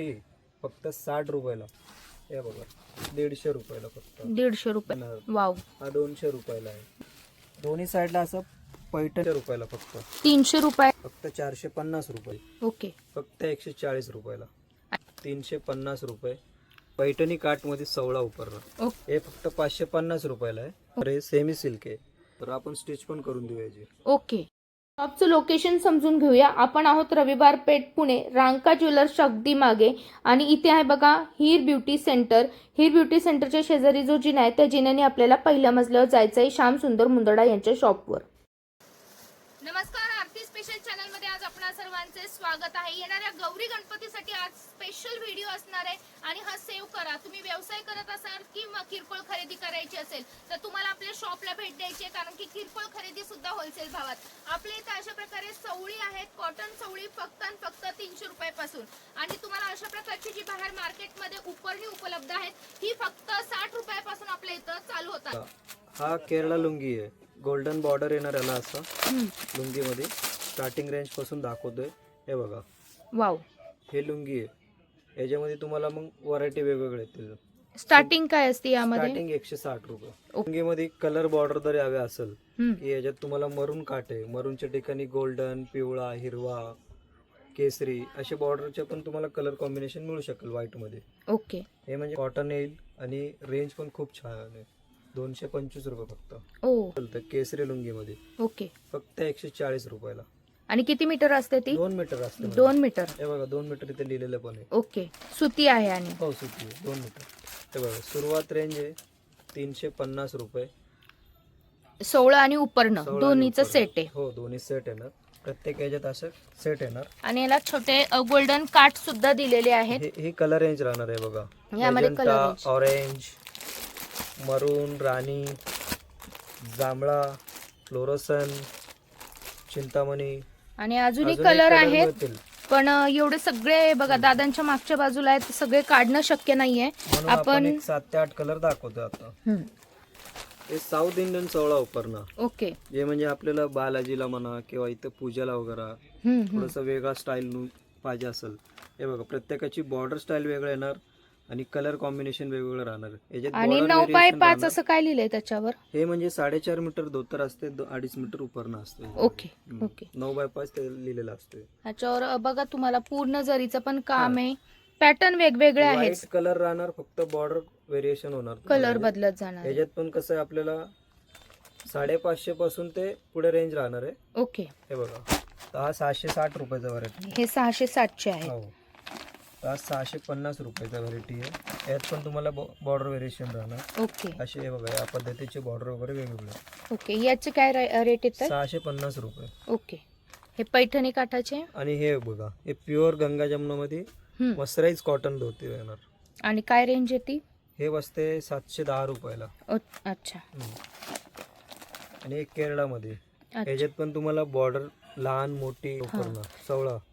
Variety फक्त साठ रुपयाला. हे बघा दीडशे रुपयाला फक्त. दीडशे रुपये. वाव. हा दोनशे रुपयाला आहे. दोन्ही साईडला असं पैठणशे रुपयाला फक्त. तीनशे रुपये. फक्त चारशे पन्नास रुपये. ओके. फक्त एकशे चाळीस रुपयाला. तीनशे पन्नास रुपये. पैठणी काठमध्ये सवळा उपरणं. ओके. हे फक्त पाचशे पन्नास रुपयाला आहे. तर हे सेमी सिल्क आहे. तर आपण स्टिच पण करून देऊ याची. ओके. शॉपचं लोकेशन समजून घेऊया. आपण आहोत रविवार पेठ पुणे. रांका ज्वेलर्सच्या अगदी मागे. आणि इथे आहे बघा Heer beauty centre. Heer beauty सेंटरच्या शेजारी जो जिना आहे त्या जिन्याने आपल्याला पहिल्या मजल्यावर जायचं आहे श्याम सुंदर मुंदडा यांच्या शॉपवर नमस्कार आरती स्पेशल चॅनल सर्वांचे स्वागत आहे. येणाऱ्या गौरी गणपतीसाठी आज स्पेशल व्हिडिओ असणार आहे आणि हा सेव्ह करा. तुम्ही व्यवसाय करत असाल किंवा किरकोळ खरेदी करायची असेल तर तुम्हाला आपल्या शॉपला भेट द्यायची आहे कारण की किरकोळ खरेदी सुद्धा होलसेल भावात. आपल्या इथं अशा प्रकारे चवळी आहेत कॉटन चवळी फक्त आणि फक्त तीनशे रुपयापासून. आणि तुम्हाला अशा प्रकारची जी बाहेर मार्केटमध्ये उपरणी उपलब्ध आहेत ही फक्त साठ रुपयापासून आपल्या इथं चालू होतात. हा केरळा लुंगी आहे. गोल्डन बॉर्डर येणार याला असं लुंगीमध्ये स्टार्टिंग रेंजपासून दाखवतोय. हे बघा. वाव. हे लुंगी आहे. याच्यामध्ये तुम्हाला मग व्हरायटी वेगवेगळे येतील स्टार्टिंग काय असते यामध्ये? स्टार्टिंग एकशे साठ रुपये. लुंगीमध्ये कलर बॉर्डर जरी हवे असेल हम्म. की याच्यात तुम्हाला मरून काट आहे मरूनच्या ठिकाणी गोल्डन पिवळा हिरवा केसरी असे बॉर्डरचे पण तुम्हाला कलर कॉम्बिनेशन मिळू शकेल व्हाईटमध्ये. ओके. हे म्हणजे कॉटन येईल आणि रेंज पण खूप छान आहे. दोनशे पंचवीस रुपये फक्त. ओ. चालतं केसरी लुंगीमध्ये. ओके. फक्त एकशे चाळीस रुपयाला. आणि किती मीटर असते ती? दोन मीटर असते. दोन मीटर. हे बघा दोन मीटर इथे लिहिलेलं पण आहे. ओके. सुती आहे आणि? हो सुटी आहे, दोन मीटर. हे बघा सुरुवात रेंज आहे तीनशे पन्नास रुपये. सोळा आणि उपरणं सोळा आणि दोन्हीचं. सेट आहे. हो दोन्ही सेट येणार. प्रत्येक याच्यात असं सेट येणार. आणि याला छोटे गोल्डन काठ सुद्धा दिलेले आहेत. हे ही कलर रेंज राहणार आहे बघा. यामध्ये color range. ऑरेंज मरून राणी जांभळा फ्लोरोसन चिंतामणी आणि अजूनही कलर आहेत. पण एवढे सगळे बघा दादांच्या मागच्या बाजूला आहेत सगळे काढणं शक्य नाहीये. आपण सात ते आठ कलर दाखवतो आता. हे साऊथ इंडियन सोळा उपरणं. ओके. जे म्हणजे आपल्याला बालाजीला म्हणा किंवा इथं पूजाला वगैरे. थोडंसं वेगळा स्टाईल पाहिजे असेल. हे बघा प्रत्येकाची बॉर्डर स्टाईल वेगळं येणार. आणि कलर कॉम्बिनेशन वेगवेगळं राहणार. याच्यात आणि border नऊ बाय पाच राहणार. असं काय लिहिलंय त्याच्यावर? हे म्हणजे साडेचार मीटर धोतर असते दो- अडीच मीटर उपरणं असते. ओके हम्म. ओके. नऊ बाय पाच ते लिहिलेलं असते. ह्याच्यावर अं, बघा तुम्हाला पूर्ण जरीचं पण काम आहे. पॅटर्न वेगवेगळे आहेत. व्हाईट कलर राहणार फक्त बॉर्डर व्हेरिएशन होणार कलर तुम्हाला. बदलत जाणार आहे. याच्यात पण कसं आहे आपल्याला साडेपाचशे पासून ते पुढे रेंज राहणार आहे. ओके. हे बघा. तर हा सहाशे साठ रुपयाचा हे सहाशे सातशे आहे हो. हा सहाशे पन्नास रुपयाचा व्हरायटी आहे. यात पण तुम्हाला बॉर्डर व्हेरिएशन राहणार. ओके. असे हे बघा या पद्धतीचे बॉर्डर वगैरे वेगवेगळे. ओके याचे काय रेट येतात? सहाशे पन्नास रुपये. ओके. हे पैठणी काठाचे? आणि हे बघा हे प्युअर गंगा जमुनामध्ये हम्म. मसराईज कॉटन धोती येणार आणि काय रेंज येते हे बसते सातशे दहा रुपयाला. ओ- अच्छा. हम्म. आणि केरळामध्ये. अच्छा. ह्याच्यात पण तुम्हाला बॉर्डर लहान मोठी सवळा. हम्म.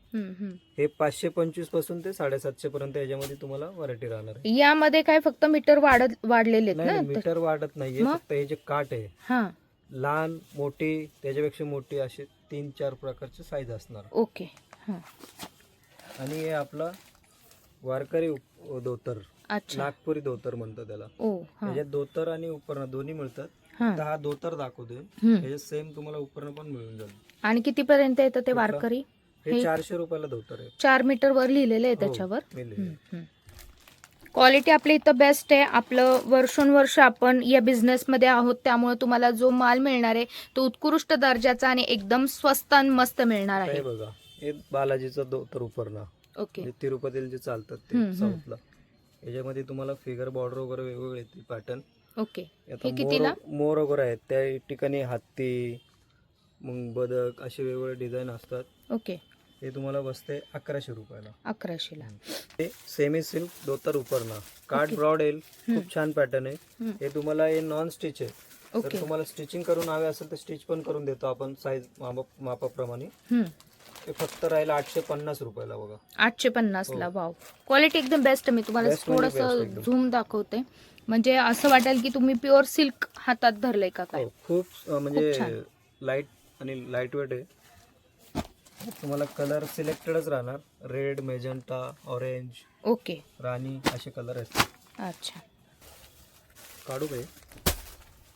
हे पाचशे पंचवीसपासून ते साडेसातशे पर्यंत याच्यामध्ये तुम्हाला व्हरायटी राहणार आहे. यामध्ये काय फक्त मीटर वाढत वाढलेले आहेत नाही ना? नाही, मीटर वाढत नाहीये मग? फक्त हे जे काट आहे हा. लहान मोठी त्याच्यापेक्षा मोठी असे तीन चार प्रकारचे साईज असणार. ओके हा. आणि हे आपला वारकरी उप- धोतर अच्छा. नागपुरी धोतर म्हणतात त्याला. ओ हा. त्याच्यात धोतर आणि उपरणं दोन्ही मिळतात. हा. तर हा धोतर दाखवतोय. हम्म. त्याच्यात सेम तुम्हाला उपरणं पण मिळून जाईल. आणि किती पर्यंत येतं ते कुठलं? वारकरी? हे चारशे रुपयाला धोतर आहे. चार मीटर वर लिहिलेलं आहे हो, त्याच्यावर. क्वालिटी आपल्या इथं बेस्ट आहे. आपलं वर्षोनवर्ष आपण या बिझनेसमध्ये आहोत. त्यामुळे तुम्हाला जो माल मिळणार आहे तो उत्कृष्ट दर्जाचा आणि एकदम स्वस्त आणि मस्त मिळणार हे आहे. बघा हे बालाजीचं धोतर उपरणं. ओके. तिरुपतीला जे चालतात हम्म, ते हम्म. साऊथला याच्यामध्ये तुम्हाला फिगर बॉर्डर वगैरे वेगवेगळे येतील पॅटर्न ओके. आता हे मोर कितीला? मोर वगैरे आहेत. त्या ठिकाणी हत्ती मग बदक असे वेगवेगळे डिझाईन असतात. ओके. हे तुम्हाला बसते अकराशे रुपयाला अकराशेला हे सेमी सिल्क धोतर उपरणं कार्ड. ब्रॉड येईल. खूप छान पॅटर्न आहे. हे तुम्हाला हे नॉन स्टिच आहे ओके तुम्हाला स्टिचिंग करून हवे असेल तर स्टिच पण करून देतो आपण साईज मापाप्रमाणे. हे फक्त राहील आठशे पन्नास रुपयाला बघा आठशे पन्नास ला हो. वाव क्वालिटी एकदम बेस्ट मी तुम्हाला म्हणजे थोडस. झूम दाखवते म्हणजे असं वाटेल की तुम्ही प्युअर सिल्क हातात धरलंय का काय हो, खूप म्हणजे. लाइट आणि लाइट वेट आहे तुम्हाला कलर सिलेक्टेडच राहणार. Red magenta orange okay. राणी असे कलर आहेत. अच्छा. काढू काय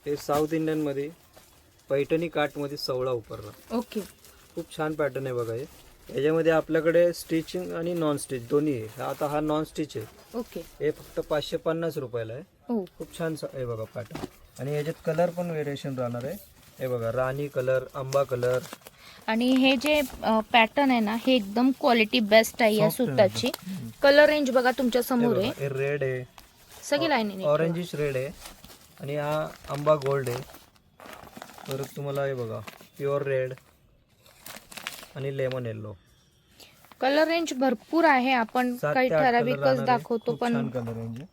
हे? साऊथ इंडियनमध्ये पैठणी काठमध्ये सवळा उपरला. ओके. खूप छान पॅटर्न आहे बघा हे. याच्यामध्ये आपल्याकडे स्टिचिंग आणि नॉन स्टिच दोन्ही आहे. आता हा नॉन स्टिच आहे. ओके. हे फक्त पाचशे पन्नास रुपयाला आहे. हो. खूप छान स- आहे बघा पॅटर्न आणि याच्यात कलर पण व्हेरिएशन राहणार आहे. हे बघा राणी कलर आंबा कलर. आणि हे जे पॅटर्न आहे ना हे एकदम क्वालिटी बेस्ट आहे या सुताची. कलर रेंज बघा तुमच्यासमोर आहे. रेड आहे. सगळी लाईन ऑरेंजिश रेड आहे. आणि हा आंबा गोल्ड आहे. परत तुम्हाला हे बघा प्युअर रेड आणि लेमन येल्लो कलर रेंज भरपूर आहे. आपण काही ठराविकच. दाखवतो पण कलर रेंज आहे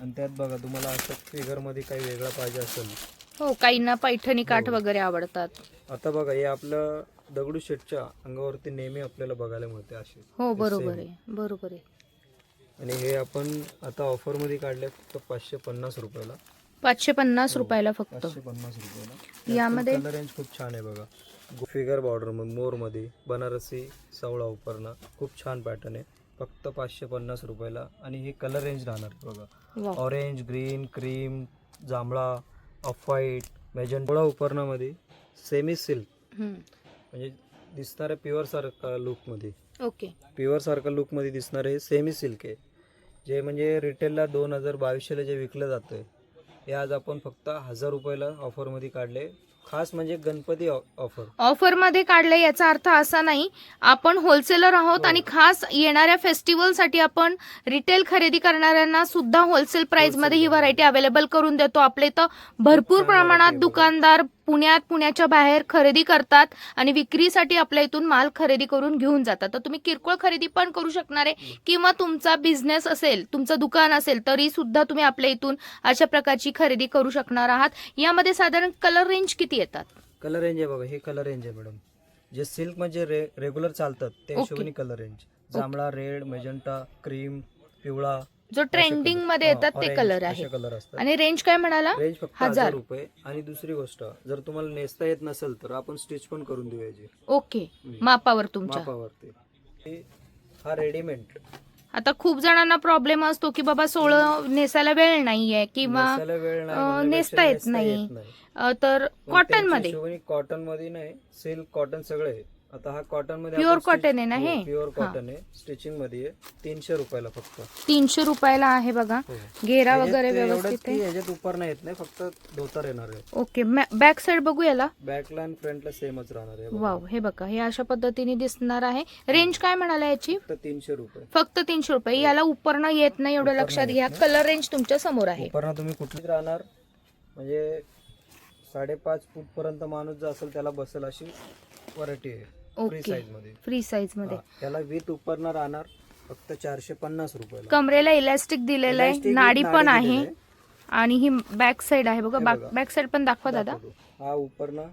आणि त्यात बघा तुम्हाला असं फिगरमध्ये काही वेगळा पाहिजे असेल हो काहींना पैठणी काठ हो. वगैरे आवडतात. आता बघा हे आपलं दगडू शेटच्या अंगावरती नेहमी आपल्याला बघायला मिळते असे. हो हे बरोबर. आहे बरोबर आहे. आणि हे आपण आता ऑफरमध्ये काढले फक्त पाचशे पन्नास रुपयाला. पाचशे पन्नास रुपयाला फक्त. पाचशे पन्नास रुपयाला. यामध्ये- कलर रेंज खूप छान आहे बघा. फिगर बॉर्डर मोरमध्ये बनारसी सावळा उपरणा खूप छान पॅटर्न आहे. फक्त पाचशे पन्नास रुपयाला. आणि हे कलर रेंज राहणार बघा. ऑरेंज ग्रीन क्रीम जांभळा ऑफ व्हाईट मेजंटोळा उपरणामध्ये सेमी सिल्क. म्हणजे दिसणाऱ्या प्युअर सारखा लुकमध्ये ओके. प्युअर सारखा लुकमध्ये दिसणारे हे सेमी सिल्क आहे. जे म्हणजे रिटेलला दोन हजार बावीसशेला जे विकलं जातं हे आज आपण फक्त हजार रुपयाला ऑफरमध्ये काढले. खास म्हणजे गणपती ऑफर ऑफरमध्ये काढलं याचा अर्थ असा नाही आपण होलसेलर आहोत हो. आणि खास येणाऱ्या फेस्टिवलसाठी आपण रिटेल खरेदी करणाऱ्यांना सुद्धा होलसेल प्राइसमध्ये ही व्हरायटी अवेलेबल करून देतो आपले इथं भरपूर प्रमाणात. दुकानदार पुण्यात पुण्याच्या बाहेर खरेदी करतात आणि विक्रीसाठी आपल्या इथून माल खरेदी करून घेऊन जातात. तर तुम्ही किरकोळ खरेदी पण करू शकणार आहे किंवा तुमचा बिझनेस असेल तुमचं दुकान असेल तरी सुद्धा तुम्ही आपल्या इथून अशा प्रकारची खरेदी करू शकणार आहात. यामध्ये साधारण कलर रेंज किती येतात? कलर रेंज आहे बघा हे कलर रेंज आहे मॅडम जे सिल्क म्हणजे रे रेग्युलर चालतात त्या. हिशोबाने कलर रेंज जांभळा रेड मेजंटा क्रीम पिवळा. जो ट्रेंडिंगमध्ये येतात ते कलर आहे कलर असतात. आणि रेंज काय म्हणाला? रेंज फक्त हजार. हजार. रुपये. आणि दुसरी गोष्ट जर तुम्हाला नेसता येत नसेल तर आपण स्टिच पण करून देऊ याची. ओके. मापावर तुमच्या. मापावरती हे- हा रेडीमेड आता खूप जणांना प्रॉब्लेम असतो की बाबा सोळं नेसायला वेळ नाहीये किंवा नेसायला वेळ नाही अं, म्हणण्यापेक्षा नेसता येत नाही. अ, तर कॉटनमध्ये. कॉटनमध्ये नाही सिल्क कॉटन सगळे. आता हा कॉटनमध्ये Pure cotton आहे ना हे? प्युअर हा. कॉटन आहे. स्टिचिंगमध्ये तीनशे रुपयाला फक्त. तीनशे रुपयाला आहे बघा. हो. घेरा वगैरे व्यवस्थित याच्यात उपर नाही येत नाही फक्त धोतर येणार आहे. ओके बॅक साइड बघू याला. बॅकला आणि फ्रंटला सेमच राहणार आहे. वाव हे बघा हे अशा पद्धतीने दिसणार आहे. रेंज काय म्हणाला याची? तीनशे रुपये. फक्त तीनशे रुपये. याला उपरणं येत नाही एवढं लक्षात घ्या. कलर रेंज तुमच्यासमोर आहे. उपरणं तुम्ही कुठलीच राहणार. म्हणजे साडेपाच फूट पर्यंत माणूस जो असेल त्याला बसेल अशी व्हरायटी आहे. फ्री ओके साईजमध्ये. फ्री साईजमध्ये. हा, त्याला विथ उपरणं राहणार फक्त चारशे पन्नास रुपयाला. कमरेला इलास्टिक दिलेलं आहे Elastic नाडी पण आहे. दिलेलं आणि ही बॅक साइड आहे बघा हे बॅक बघा. बॅक साइड पण दाखवा दादा. दाखवतो. हा उपरणं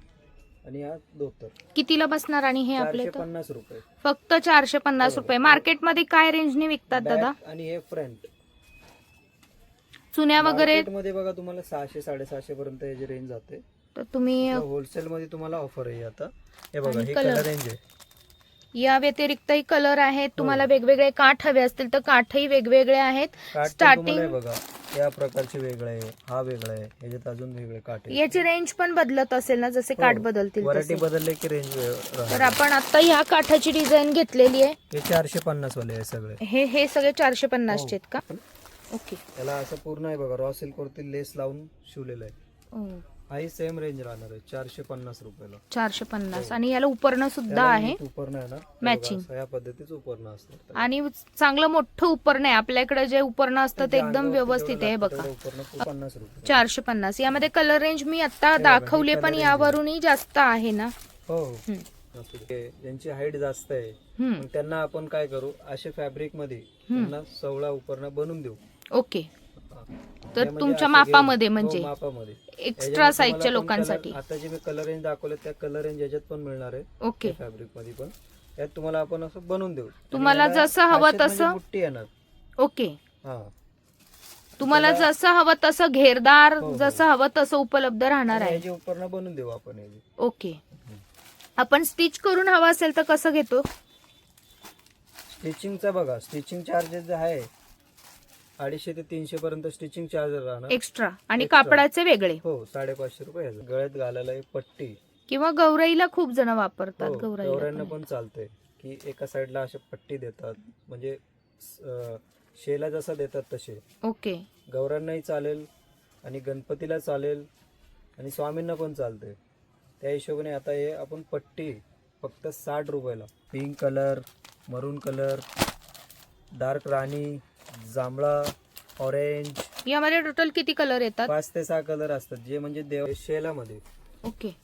आणि हा धोतर कितीला बसणार आणि हे आपले चारशे? पन्नास रुपये. फक्त चारशे पन्नास. रुपये. मार्केटमध्ये काय रेंजने विकतात दादा? Back आणि हे फ्रंट चुन्या वगैरे? मध्ये बघा तुम्हाला सहाशे साडेसहाशे पर्यंत याची रेंज जाते. तर तुम्ही होलसेल मध्ये तुम्हाला ऑफर आहे आता. हे बघा हे. कलर रेंज आहे. या व्यतिरिक्तही कलर आहेत. तुम्हाला हो. वेगवेगळे काठ हवे असतील तर काठही वेगवेगळे आहेत. तुम्हाला हे बघा या प्रकारचे वेगळे आहे हा वेगळा आहे याच्यात अजून वेगळे काठ याची रेंज पण बदलत असेल ना जसे काठ बदलतील व्हरायटी. बदलले की रेंज तर आपण आता ह्या काठाची डिझाईन घेतलेली आहे. हे चारशे पन्नास वाले आहे सगळे. हे हे सगळे चारशे पन्नासचे आहेत का? ओके. याला असं पूर्ण आहे बघा रॉ सिल्क वरती लेस लावून शिवलेलं आहे. हाही सेम रेंज राहणार आहे. चारशे पन्नास रुपयाला. चारशे पन्नास. आणि याला उपरणं सुद्धा याला आहे. उपरणं आहे ना? हे. बघा, असं या पद्धतीचं उपरणं असतं. आणि चांगलं मोठं उपरणं आहे. आपल्याकडे जे उपरणं असतं ते एकदम व्यवस्थित आहे बघा. तेवढं उपरणं खूप पन्नास रुपये. चारशे पन्नास. यामध्ये कलर रेंज मी आता हे ही दाखवले पण यावरूनही जास्त आहे ना? हो. हो हम्म. असू दे. ज्यांची हाईट जास्त आहे हम्म, मग त्यांना आपण काय करू? असे फॅब्रिकमध्ये त्यांना सवळा उपरणं बनवून देऊ. ओके. हा. तर त्यामध्ये तुमच्या असं मापामध्ये म्हणजे मापामध्ये. एक्स्ट्रा याच्यामध्ये साईजच्या तुम्हाला पण लोकांसाठी. color- आता जे मी कलर रेंज दाखवले त्या कलर रेंज याच्यात पण मिळणार आहे. ओके. फॅब्रिकमध्ये पण. यात तुम्हाला आपण असं बनवून देऊ. आणि तुम्हाला याला जसं हवं म्हणजे तसं? बुट्टी येणार. ओके. हा. तुम्हाला त्याला- जसं हवं तसं घेरदार हो, हो. जसं हवं तसं उपलब्ध राहणार आणि आहे. याची बनवून देऊ आपण याची. ओके. आपण स्टिच करून हवा असेल तर कसं घेतो? स्टिचिंगचा बघा स्टिचिंग चार्जेस जे आहे. अडीचशे ते तीनशे पर्यंत स्टिचिंग चार्ज राहणार. एक्स्ट्रा आणि Extra. कापडाचे वेगळे. हो साडेपाचशे रुपये ह्याचं. गळ्यात घालायला एक पट्टी. किंवा गौराईला खूप जण वापरतात हो, गौराईला गौऱ्यांना पण. पण चालते की एका साईडला अशा पट्टी देतात. म्हणजे अं, शेला जसा देतात तसे. ओके. गौरांनाही चालेल आणि गणपतीला चालेल आणि स्वामींना पण चालते त्या हिशोबाने आता हे आपण पट्टी फक्त साठ रुपयाला. Pink colour maroon colour dark राणी जांभळा ऑरेंज यामध्ये टोटल किती कलर येतात? पाच ते सहा कलर असतात. जे म्हणजे देव शेलामध्ये. ओके.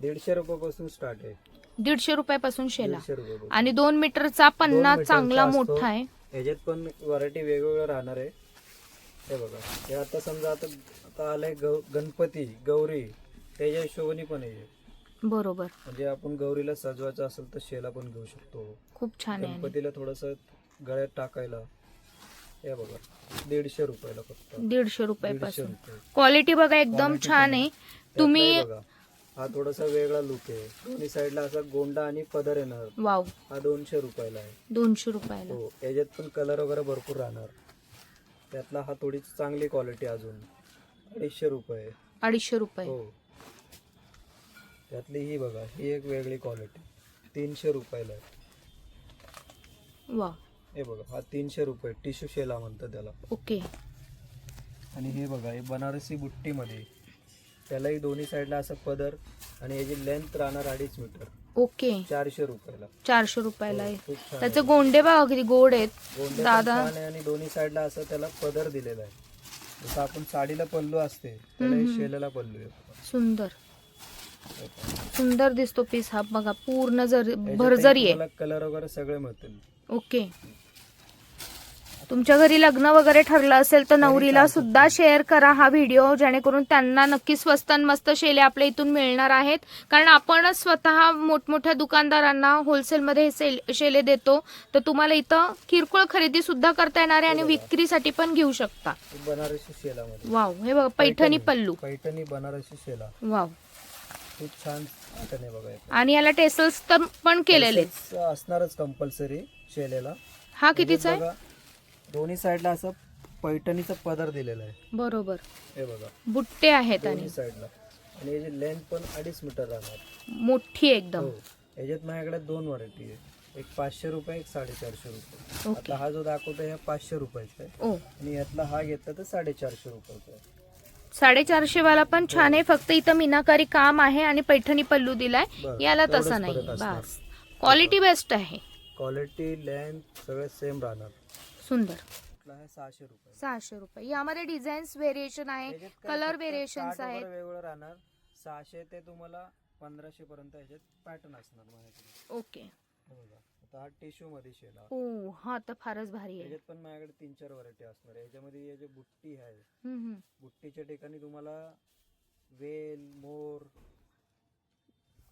दीडशे रुपयापासून स्टार्ट आहे. दीडशे रुपयापासून शेला. दीडशे रुपयापासून. आणि दोन मीटरचा पन्ना चांगला असतो. मोठा आहे. ह्याच्यात पण व्हरायटी वेगवेगळं राहणार आहे. हे बघा. हे आता समजा आता आता आलंय गौ गणपती गौरी. त्याच्या हिशोबाने पण आहे बरोबर. म्हणजे आपण गौरीला सजवायचं असेल तर शेला पण घेऊ शकतो. खूप छान आहे. आणि. गणपतीला थोडस गळ्यात टाकायला. हे बघा दीडशे रुपयाला फक्त. दीडशे रुपयापासून. रुपये. क्वालिटी बघा एकदम Quality छान आहे. त्यातलाही तुम्ही बघा हा थोडासा वेगळा लुक आहे. दोन्ही साईडला असा गोंडा आणि पदर येणार. वाव. हा दोनशे रुपयाला आहे. दोनशे रुपयाला. हो याच्यात पण कलर वगैरे भरपूर राहणार. त्यातला हा थोडी चांगली क्वालिटी अजून. अडीचशे रुपये. अडीचशे रुपये. हो. त्यातली ही बघा ही एक वेगळी क्वालिटी तीनशे रुपयाला आहे. वा हे बघा हा तीनशे रुपये टिश्यू शेला म्हणतात त्याला. ओके. आणि हे बघा हे बनारसी बुट्टीमध्ये. त्यालाही दोन्ही साईडला असं पदर आणि याची लेंथ राहणार अडीच मीटर ओके. चारशे रुपयाला. चारशे रुपयाला आहे. हो, खूप छान त्याचे आहे. गोंडे बघा किती गोड आहेत. गोंडे पण दादा. छान आहे आणि दोन्ही साईडला असं त्याला पदर दिलेला आहे. जसं आपण साडीला पल्लू असते त्याला हे हम्म. शेलाला पल्लू आहे. सुंदर. सुंदर दिसतो पीस हा बघा पूर्ण जर भरजरी आहे. कलर वगैरे सगळे मिळतील. ओके. तुमच्या घरी लग्न वगैरे ठरलं असेल तर नवरीला. सुद्धा शेअर करा हा व्हिडिओ जेणेकरून त्यांना नक्की स्वस्त आणि मस्त शेले आपल्या इथून मिळणार आहेत. कारण आपणच स्वतः मोठमोठ्या दुकानदारांना होलसेलमध्ये हे सेल शेले देतो. तर तुम्हाला इथं किरकोळ खरेदी सुद्धा करता येणार आहे आणि. विक्रीसाठी पण घेऊ शकता. बनारसी शेलामध्ये वाव हे बघा पैठणी पल्लू. पैठणी बनारसी शेला वाव. खूप छान पॅटर्न आहे बघा याचा. आणि याला टेसल्स तर पण केलेले. असणारच कंपल्सरी शेलेला हा कितीचा आहे? बघा, दोन्ही साईडला असं पैठणीचा पदर दिलेला आहे. बरोबर. हे बघा. बुट्टे आहेत आणि दोन्ही साईडला. आणि याची लेंथ पण अडीच मीटर राहणार. मोठी एकदम. हो. याच्यात माझ्याकडे दोन व्हरायटी आहे. एक पाचशे रुपये एक साडेचारशे रुपये. ओके. आता हा जो दाखवतो हा पाचशे रुपयाचा आहे. ओ. आणि यातला हा घेतला तर साडेचारशे रुपयाचा आहे. साडेचारशे वाला पण छान आहे. फक्त इथं मीनाकारी काम आहे आणि पैठणी पल्लू दिलाय. बस, याला तसा फरक नाही असणार. बस. क्वालिटी बेस्ट आहे. क्वालिटी लेंथ सगळे सेम राहणार. सुंदर. आहे? सहाशे रुपये. सहाशे रुपये. यामध्ये डिझाईन्स व्हेरिएशन आहे कलर व्हेरिएशन्स आहेत वगैरे वेगवेगळं राहणार. सहाशे ते तुम्हाला पंधराशे पर्यंत याच्यात पॅटर्न असणार माझ्याकडे. ओके. हे आता हा टिश्यू मध्ये शेला ओ हा तर फारच भारी आहे. याच्यात पण माझ्याकडे तीन चार व्हरायटी असणार आहे. याच्यामध्ये हे जे बुट्टी आहे. बुट्टीच्या ठिकाणी तुम्हाला वेल मोर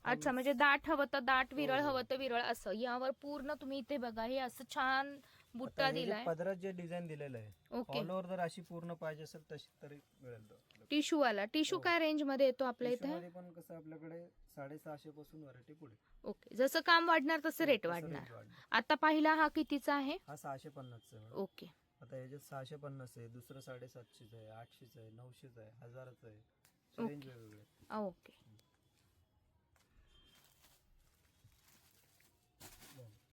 अच्छा म्हणजे दाट हवं तर दाट विरळ हवं तर विरळ असं. यावर पूर्ण तुम्ही इथे बघा हे असं छान बुट्टा हे दिलाय. पदरात जे डिझाईन दिलेलं आहे ओके ऑल ओव्हर जर अशी पूर्ण पाहिजे असेल तशी तरी मिळेल तो. टिश्यू वाला. टिश्यू हो. काय रेंजमध्ये येतो आपल्या इथे? पण कसं आपल्याकडे साडेसहाशे पासून व्हरायटी पुढे. ओके जसं काम वाढणार तसं रेट तसं वाढणार. rate वाढणार. आता पहिला हा कितीचा आहे? हा सहाशे पन्नासचा आहे मॅडम. ओके आता याच्यात सहाशे पन्नास आहे दुसरं साडेसातशेच आहे आठशेच आहे नऊशेच आहे हजाराचं आहे. रेंज वेगवेगळे ओके